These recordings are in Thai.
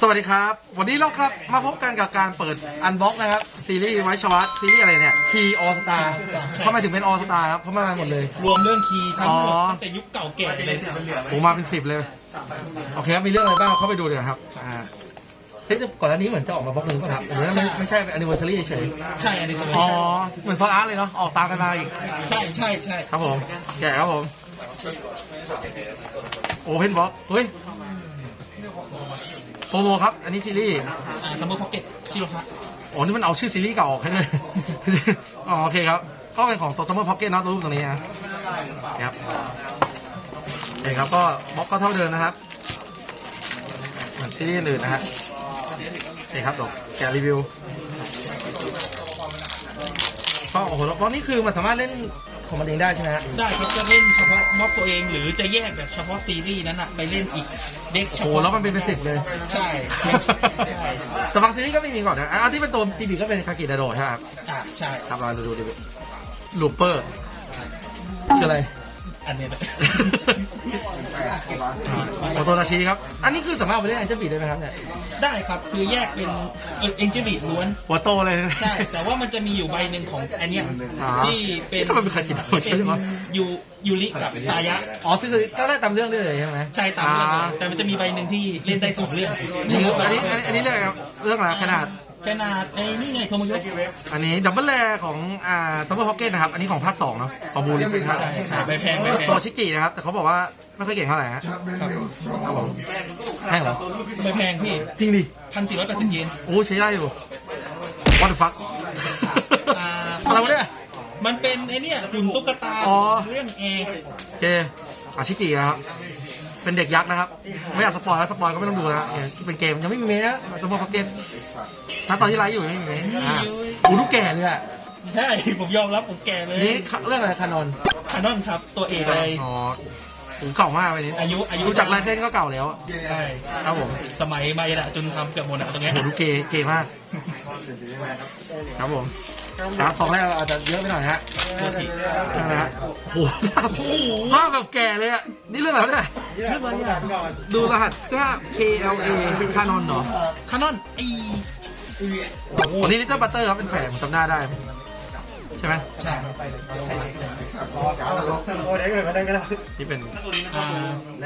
สวัสดีครับ วันนี้เราครับมาพบกันกับการเปิดอันบ็อกนะครับ ซีรีส์ไวชวัตซีรีส์อะไรเนี่ยคีออสตาทำไมถึงเป็นออสตาครับเพราะมันมาหมดเลย รวมเรื่องคีย์ทั้งหมดอ๋อ ตั้งแต่ยุคเก่าแก่เลยโอ้มาเป็นสิบเลย โอเคครับ มีเรื่องอะไรบ้างเข้าไปดูเดี๋ยวครับอ่าเฮ้ยก่อนหน้านี้เหมือนจะออกมาบล็อกหนึ่งป่ะครับหรือว่าไม่ไม่ใช่เป็น anniversary เฉยใช่อันนี้สมัยอ๋อ เหมือนซอสอาร์ตเลยเนาะออกตามกันมาอีก ใช่ใช่ใช่ครับผมแกะครับผม โอเพนบ็อกเฮ้ย โปรโมครับ อันนี้ซีรีส์อ่าซัมเมอร์พ็อกเก็ตคิโลฮะโอ้นี่มันเอาชื่อซีรีส์เก่าออกให้เลยอ๋อโอเคครับ ก็เป็นของตัวซัมเมอร์พ็อกเก็ตนะตัวรูปตรงนี้นะครับโอเคครับก็บล็อกก็เท่าเดิมนะครับ เหมือนซีรีส์อื่นนะฮะโอเคครับเดี๋ยวแกะรีวิวก็โอ้โหแล้วบล็อกนี่คือมันสามารถเล่น ของมันเองได้ใช่ไหมฮะได้ครับจะเล่นเฉพาะม็อบตัวเองหรือจะแยกแบบเฉพาะซีรีส์นั้นอะไปเล่นอีกเด็กเฉโอ้โหพาะแล้วมันเป็นเป็นสิบเลย ใช่ใช่แต่บางซีรีส์ก็ไม่มีก่อนนะอันที่เป็นตัวทีบีก็เป็นคากิดาโดใช่ไหมครับอ่าใช่ ครับเราดูดูดิลูเปอร์คืออะไร อันเนี้ยโอโตนาชิครับ อันนี้คือสามารถเอาไปเล่นไอเจบีได้ไหมครับเนี่ยได้ครับ คือแยกเป็นเอ็นจิบีล้วน หัวโตเลย ใช่ แต่ว่ามันจะมีอยู่ใบหนึ่งของอันเนี้ยอ๋อที่เป็นทำไมเป็นใครคิดเอาใช่ไหมยูยูริกับซายะ อ๋อซีรีส์ก็ได้ตามเรื่องได้เลยใช่ไหมใช่ตามเรื่องเลยแต่มันจะมีใบหนึ่งที่เล่นได้สองเรื่องจริงอันนี้อันนี้อันนี้เรื่องอะไรครับเรื่องอะไรขนาด ขนาดไอ้นี่ไงโทโมโยะ อันนี้ดับเบิลแรของอ่าซัมเมอร์พ็อกเก็ตนะครับ อันนี้ของภาคสองเนาะของบูริเป็นภาคใช่ใช่ใบแพงใบแพง ตัวชิกินะครับ แต่เขาบอกว่าไม่ค่อยเก่งเท่าไหร่ฮะครับครับผมแพงเหรอใบแพงพี่จริงดิพันสี่ร้อยแปดสิบเยน โอ้ใช้ได้อยู่ what the fuck อ่า อะไรวะเนี่ย มันเป็นไอ้เนี่ยหุ่นตุ๊กตาอ๋อ เรื่องเอโอเคอาชิกินะครับ เป็นเด็กยักษ์นะครับ ไม่อยากสปอยแล้วสปอยก็ไม่ต้องดูนะเนี่ยเป็นเกมยังไม่มีเมย์นะสมมติพ็อกเก็ตถ้าตอนที่ไลฟ์อยู่ไม่มีเมย์อ่าโอ้ดูแก่เลยอะใช่ผมยอมรับผมแก่เลยนี่เรื่องอะไรคานอนคานอนครับตัวเอกเลยอ๋อโหเก่ามากเลยนี่อายุอายุดูจากลายเส้นก็เก่าแล้วใช่ครับผมสมัยไมดะจนทำเกือบหมดอะตรงเนี้ยโหดูเกย์เกย์มากครับผม สามสองแรกเราอาจจะเยอะไปหน่อยฮะโทษทีนะฮะโหภาพภาพแบบแก่เลยอะ นี่เรื่องอะไรวะเนี่ยดูรหัสก็ KLA คานอนเหรอคานอนไอวันนี้ลิตเติ้ลบัตเตอร์ครับเป็นแฝงผมจำหน้าได้ ใช่ไหมใช่ที่เป็นอ่า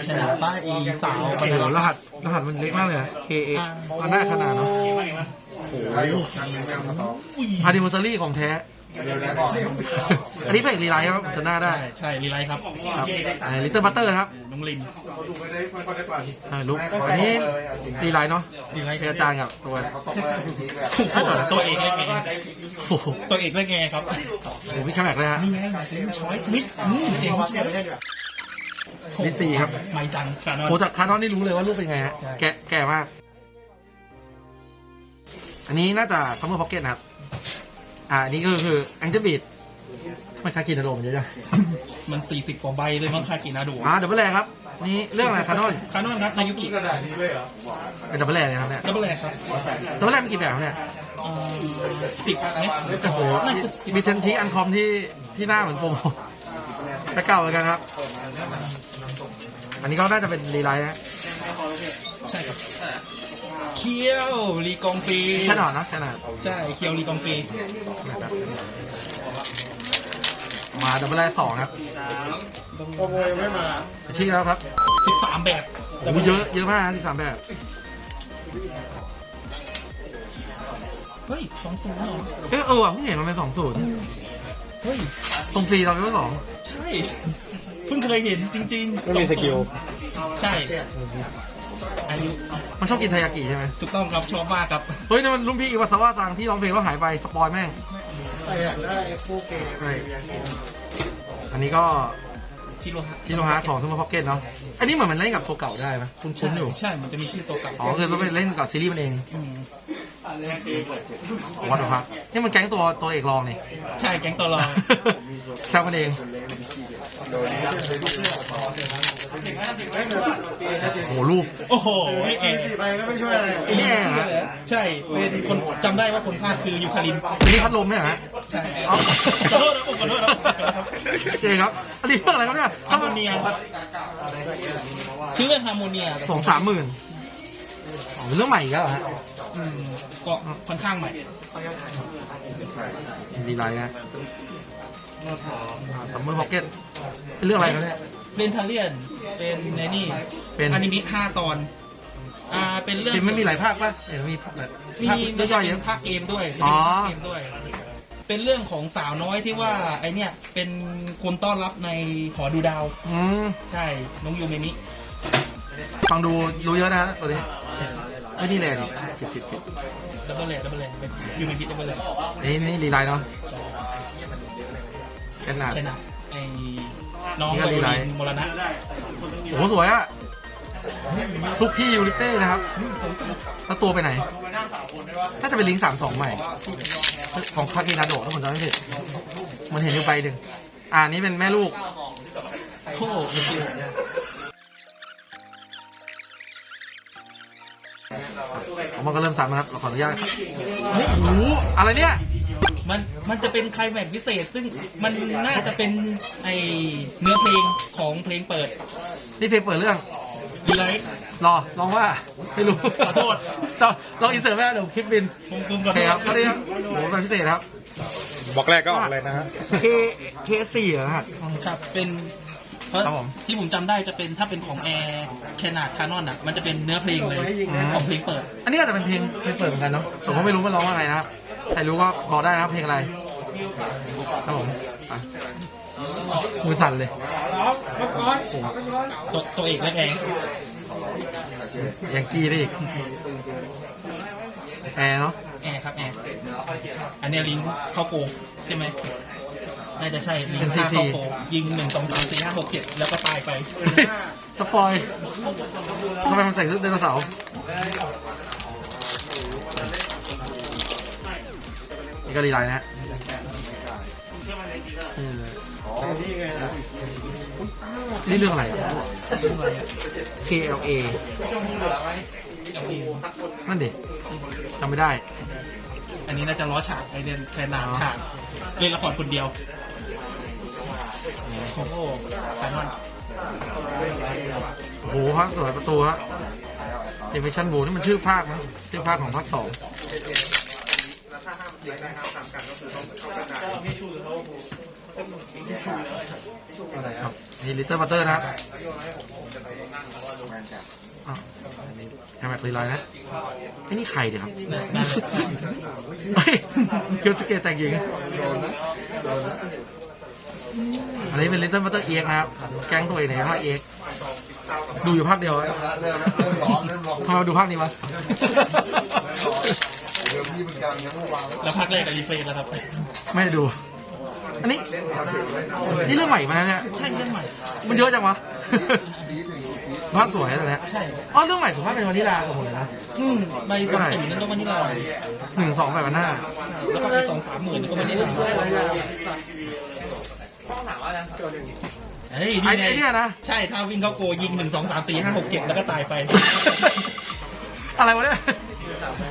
ขนาดป้าอีสาวโอ้โหรหัสรหัสมันเล็กมากเลยอะ KA อันหน้าขนาดเนาะ โอ้โหอุ้ยพาดิมซารี่ของแท้ อันนี้เพลงรีไลท์ครับผมจำหน้าได้ ใช่ใช่รีไลท์ครับครับลิตเติ้ลบัตเตอร์ครับน้องลินอ่าลุกอันนี้รีไลท์เนาะรีไลท์เป็นอาจารย์กับตัวโอ้โหตัวเอกเล่นไงโอ้โหตัวเอกเล่นไงครับโอ้โหพี่แคมแม็กเลยฮะนี่ไงช้อยสมิธอืมเจ๋งเจ๋งลิซซี่ครับไม่จังคานอนโอ้จากคานอนนี่รู้เลยว่ารูปเป็นไงฮะแกะแก่มาก อันนี้น่าจะซัมเมอร์พ็อกเก็ตนะครับ อ่าอันนี้ก็คือแองเจิลบีดไม่คากินาโดมเยอะจังมันสี่สิบกว่าใบเลยมั้งคากินาดูอ่าดับเบิลแรครับ นี่เรื่องอะไรคานอนคานอนครับนายุกิเป็นดับเบิลแรเลยครับเนี่ยดับเบิลแรครับดับเบิลแรมีกี่แบบครับเนี่ยสิบไหมโอ้โหน่าจะสิบมีเทนชิอันคอมที่ที่หน้าเหมือนโปรโมแต่เก่าเหมือนกันครับ อันนี้ก็น่าจะเป็นรีไลท์นะใช่ครับ เคียวรีกองปีแค่หนอนนะแค่หนอนใช่เคียวรีกองปีนะครับมาดับเบิลแรสองครับชื่อแล้วครับสิบสามแบบโอ้โหเยอะเยอะมากที่สามแบบเฮ้ยสองศูนย์เหรอเออเออว่ะเพิ่งเห็นมันเป็นสองศูนย์เฮ้ยตรงฟรีตอนเป็นสองใช่ เพิ่งเคยเห็นจริงๆไม่มีสกิล ใช่ อายุมันชอบกินไทายากิใช่ไหมถูกต้องครับชอบมากครับเฮ้ยนี่มันรุ่นพี่อิวาซาวะตังที่ร้องเพลงแล้วหายไปสปอยแม่งใช่อันนี้ก็ชิโรฮะชิโนฮะของซูเปอร์พ็อกเก็ตเนาะอันนี้เหมือนมันเล่นกับตัวเก่าได้ไหมคุ้นๆอยู่ใช่ มันจะมีชื่อตัวเก่าอ๋อคือต้องไปเล่นกับซีรีส์มันเองมวัดดูครับนี่มันแก๊งตัวตัวเอกรองนี่ใช่แก๊งตัวรองแซวกันเอง โอ้โหรูปโอ้โหไอแอร์นี่แอร์เหรอใช่เป็นคนจำได้ว่าคนพากย์คือยูคารินอันนี้พัดลมเนี่ยฮะใช่เอาขอโทษนะผมขอโทษนะโอเคครับอันนี้เรื่องอะไรครับเนี่ยฮาร์โมเนียชื่อเรื่องฮาร์โมเนียสองสามหมื่นอ๋อเป็นเรื่องใหม่อีกแล้วเหรอฮะอืมก็ค่อนข้างใหม่ดีไลน์นะซัมเมอร์พ็อกเก็ต เป็นเรื่องอะไรครับเนี่ยเรนทาเลียน เป็นในนี่เป็น อนิเมะห้าตอน อ่า เป็นเรื่องเป็นไม่มีหลายภาคป่ะเห็นมีภาคแบบมีภาคมันย่จะอยๆเยเป็นอะภาคเกมด้วยอ๋อ เป็นภาคเกมด้วย เป็นเรื่องของสาวน้อยที่ว่าไอเนี่ยเป็นคนต้อนรับในหอดูดาว อืมใช่ น้องยูเมมิฟังดูรู้เยอะนะฮะตัวนี้ไม่นี่แหละดิผิดผิดผิดดับเบิลเลดับเบิลเลเป็นยูเมมิดับเบิลเลนี่นี่รีไลน์เนาะขนาดใช่นะไอ น้องนี่ไวก็โอดีไลลิน์นมรณะโอ้โหสวยอะทุกพี่ยูริเต้นะครับแล้วตัวไปไหนน่าจะเป็นลิงก์สามสองใหม่ ของคาเกนาโดะถ้าผมจำไม่ผิดมันเห็นอยู่ใบหนึ่งอ่านี่เป็นแม่ลูกโอ้โห ม่เชื่อมันก็เริ่มซ้ำนะครับเราขออนุญาตเฮ้ยโอ้โหอะไรเนี่ยมันมันจะเป็นไคลแม็กซ์พิเศษ ซึ่งมันน่าจะเป็นไอเนื้อเพลงของเพลงเปิดนี่เพลงเปิดเรื่องรีไลท์ รอลองว่าไม่รู้ขอโทษ เราลองอินเสิร์ตแม่เดี๋ยวคลิปบินผมผมโอเคครับก็ได้ครับโอ้โหเป็นพิเศษครับบอกแรกก็ออกเลยนะฮะ K K สี่เหรอฮะ ครับเป็น เพราะครับผมที่ผมจำได้จะเป็นถ้าเป็นของแอร์แคนาดคานอนอะ มันจะเป็นเนื้อเพลงเลยอืม ของเพลงเปิด อันนี้ก็จะเป็นเพลงเพลงเปิดเหมือนกันเนาะผมก็ไม่รู้มันร้องว่าไงนะครับใครรู้ก็บอกได้นะครับเพลงอะไรครับผมอะมือสั่นเลยตัวตัวเอกและแพงยังกี้ได้อีกแอร์เนาะแอร์ครับแอร์อันเนี้ยลิงก์เข้าโกงใช่ไหม น่าจะใช่ลิงเป็นก์ค่า CC เข้าโกงยิงหนึ่งสองสามสี่ห้าหกเจ็ดแล้วก็ตายไป สปอยทำไมมันใส่ชุดไดโนเสาร์นี่ก็รีไลน์นะฮะนี่เลยนี่เรื่องอะไร KLA นั่นดิจำไม่ได้ อันนี้น่าจะล้อฉากไอเดนแคนาดฉาก เล่นละครคนเดียว โอ้โหคานอนโอ้โหภาคสวยประตูฮะเดมิชันบูนี่มันชื่อภาคมั้งชื่อภาคของภาคสองครับนี่ลิตเติ้ลบัตเตอร์นะครับอ้าวแฮมแม็กรีไลน์นะไอ้นี่ใครเดี๋ยวครับนั่นนั่นเฮ้ยเคียวสเกตแต่งหญิง อันนี้เป็นลิตเติ้ลบัตเตอร์เอ็กนะครับ แก๊งตัวเองในภาคเอ็กดูอยู่ภาคเดียวอะทำไมมาดูภาคนี้วะแล้วภาคแรกกับรีเฟรนแล้วครับ ไม่ได้ดู อันนี้ นี่เรื่องใหม่มาแล้วเนี่ย ใช่เรื่องใหม่ มันเยอะจังวะภาพสวยแต่เนี้ยใช่อ๋อเรื่องใหม่ผมว่าเป็นวานิลากับผมเลยนะอืมใบสองสีนั่นก็มานี่เราหนึ่งสองแบบวันหน้า แล้วก็ใบสองสามหมื่นนั่นก็ มานี่เราเฮ้ยไอ้นี่ไงไอ้เนี่ยนะ ใช่ถ้าวิ่งเข้าโกยิงหนึ่งสองสามสี่ห้าหกเจ็ดแล้วก็ตายไป อะไรวะเนี่ย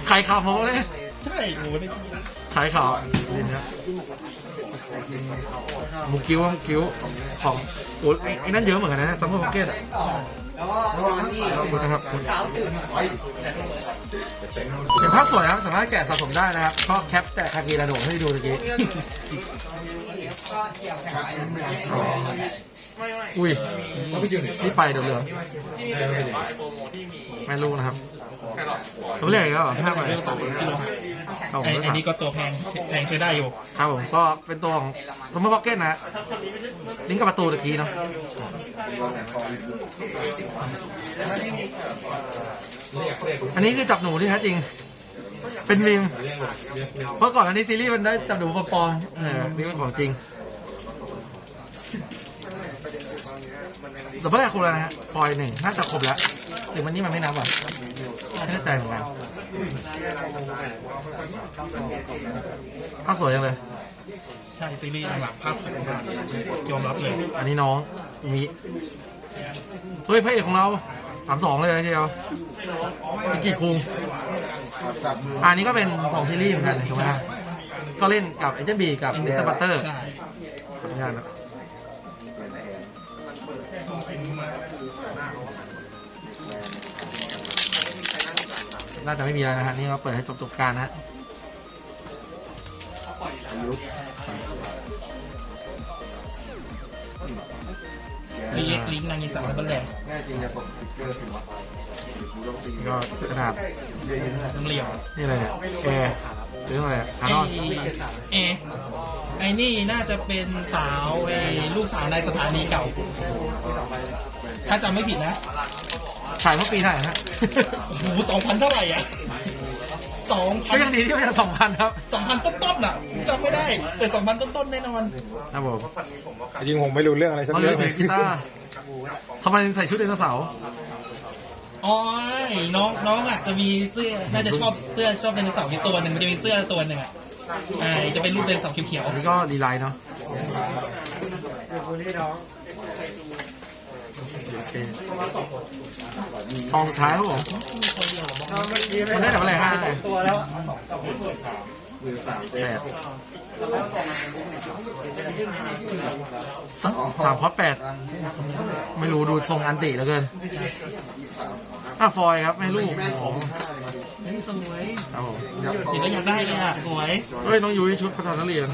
ขายข่าวผมเนี่ยใช่โอ้โหนี่ขายข่าวนี่นะมุกกิ้วมุกกิ้วของโอ้ยไอ้ไอ้นั่นเยอะเหมือนกันนะซัมเมอร์พ็อกเก็ต อะขอบคุณนะครับคุณเป็นภาพสวยครับสามารถแกะสะสมได้นะครับก็แคปแต่คากีระโดดให้ดูตะกี้อุ้ยนี่ไปเดี๋ยวเหลืองไม่รู้นะครับผมเรียกอีกแล้วเหรอห้าใบ เรื่องสองซิโลหะครับผม ไอ้เลือกไอ้สามนี่ก็ตัวแพงแพงใช้ได้อยู่ครับผมก็เป็นตัวของสมมติพ็อกเก็ตนะฮะลิงก์กับประตูตะกี้เนาะอันนี้คือจับหนูที่แท้จริง เป็นมีมเพราะก่อนอันนี้ซีรีส์มันได้จับหนูปลอมๆเออนี่เป็นของจริงแต่เมื่อไหร่ครบแล้วนะฮะปอยหนึ่งน่าจะครบแล้วหรือมันนี่มันไม่นับอะ ไม่แน่ใจเหมือนกันอ้าวสวยจังเลย ใช่ซีรีส์หลังภาคสวยมากยอมรับเลย อันนี้น้องมีเฮ้ยพระเอกของเราสามสองเลยทีเดียวเป็นกี่คุงอันนี้ก็เป็นของซีรีส์เหมือนกันถูกไหมฮะก็เล่นกับเอเจนบีกับเดตบัตเตอร์ใช่ขออนุญาตนะ น่าจะไม่มีแล้วนะฮะนี่เราเปิดให้จบจบๆการนะฮะลิงลิงก์นางยีสามดับเบิลแรงแน่จริงจะส่งสติ๊กเกอร์สิวะกูต้องตีก็ขนาดน้ำเหลี่ยมนี่อะไรเนี่ยเอหรืออะไรฮาไอ้นอนเอไอ้นี่น่าจะเป็นสาวไอ้ลูกสาวในสถานีเก่า ถ้าจำไม่ผิดนะ ขายเมื่อปีเท่าไหร่ฮะโอ้โหสองพันเท่าไหร่อะสองพัก็นยังดีที่ไม่ใช่สองพันครับสองพันต้นๆอะจำไม่ได้ แต่สองพันต้นๆแน่นอน ครับผมจริงๆผมไม่รู้เรื่องอะไรสักเขาเรื่เล่อนงเลเพลยงกีตาร์ทำไมถึงใส่ชุดไดโนเสาร์อ๋อน้องน้องอะจะมีเสื้อ น่าจะชอบเสื้อชอบไดโนเสาร์มีตัวหนึ่งมันจะมีเสื้อตัวหนึ่งอะอ่าจะเป็นรูปไดโนเสาร์เขียวอันนี้ก็ดีไลน์เนาะโอเค ซองสุดท้ายครับผมมันได้แต่อะไรห้าตัวแล้วแปดสามสามคอร์สแปดไม่รู้ดูทรงอันติเหลือเกินอะฟอยครับแม่ลูกผมนี่สวยครับผมเห็นแล้วอยากได้เลยอะ สวย เฮ้ย น้องยุ้ยชุดประธานนักเรียน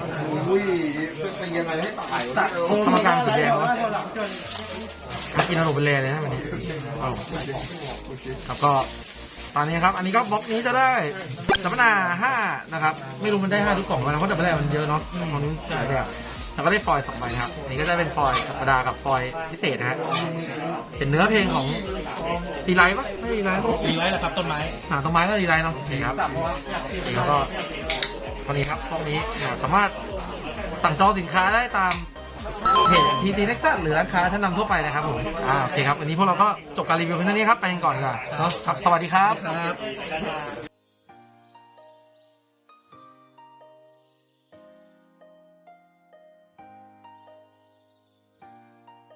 อุ้ย ตียังไงให้ตายกรรมการสีแดงวะกินขนมเป็นแรเลยนะวันนี้อาครับก็ตอนนี้ครับ อันนี้ก็บล็อกนี้จะได้ดับเบิลนาห้านะครับ ไม่รู้มันได้ห้าทุกกล่องไหมนะเพราะดับเบิลนามันเยอะเนาะตอนนี้ใช่แบบแล้วก็ได้ฟอยล์สองใบนะครับอันนี้ก็จะเป็นฟอยล์ธรรมดากับฟอยล์พิเศษนะฮะเป็นเนื้อเพลงของดีไลท์ปะไม่ดีไลท์ดีไว้แหละครับต้นไม้หาต้นไม้ก็ดีไลท์เนาะโอเคครับแล้วก็ตอนนี้ครับพวกนี้สามารถ สั่งจองสินค้าได้ตามเพจทีทีเน็กซัสหรือร้านค้าชั้นนำทั่วไปนะครับผมอ่าโอเคครับวันนี้พวกเราก็จบการรีวิวเพียงเท่านี้ครับไปกันก่อนดีกว่าเนาะครับสวัสดีครับ